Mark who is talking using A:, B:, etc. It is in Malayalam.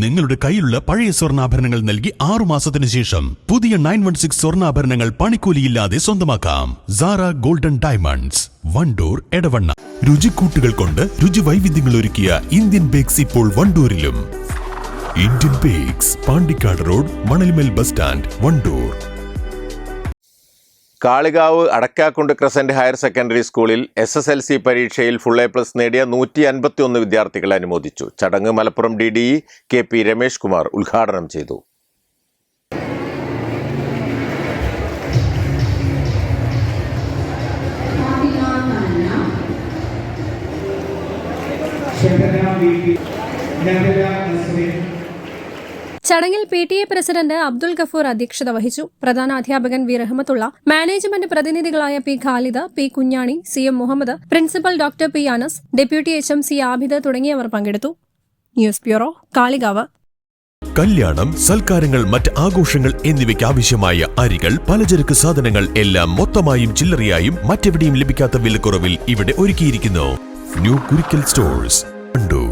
A: നിങ്ങളുടെ കയ്യിലുള്ള പഴയ സ്വർണാഭരണങ്ങൾ നൽകി ആറു മാസത്തിന് ശേഷം പുതിയ നയൻ വൺ സിക്സ് സ്വർണാഭരണങ്ങൾ പണിക്കൂലിയില്ലാതെ സ്വന്തമാക്കാം. Zara golden diamonds Wandoor Edavanna. രുചിക്കൂട്ടുകൾ കൊണ്ട് രുചി വൈവിധ്യങ്ങൾ ഒരുക്കിയ ഇന്ത്യൻ ബേക്സ് ഇപ്പോൾ വണ്ടൂരിലും. Indian Bakes Pandikkad road Manalmel bus stand Wandoor.
B: Kalikavu Adakkakundu Crescent higher secondary സ്കൂളിൽ എസ് എസ് എൽ സി പരീക്ഷയിൽ ഫുൾ എ പ്ലസ് നേടിയ നൂറ്റി അൻപത്തി ഒന്ന് വിദ്യാർത്ഥികളെ അനുമോദിച്ചു. ചടങ്ങ് Malappuram D D K P Ramesh Kumar ഉദ്ഘാടനം ചെയ്തു.
C: ചടങ്ങിൽ P T A president Abdul Gafoor അധ്യക്ഷത വഹിച്ചു. പ്രധാന അധ്യാപകൻ V Rahmathulla management പ്രതിനിധികളായ P Khalid P Kunjani C M Muhammad principal doctor P Anas deputy H M C Abid തുടങ്ങിയവർ പങ്കെടുത്തു. News bureau Kalikavu.
A: കല്യാണം സൽക്കാരങ്ങൾ മറ്റ് ആഘോഷങ്ങൾ എന്നിവയ്ക്ക് ആവശ്യമായ അരികൾ പലചരക്ക് സാധനങ്ങൾ എല്ലാം മൊത്തമായും ചില്ലറയായും മറ്റെവിടെയും ലഭിക്കാത്ത വിലക്കുറവിൽ ഇവിടെ ഒരുക്കിയിരിക്കുന്നു. New Kurikkal stores Wandoor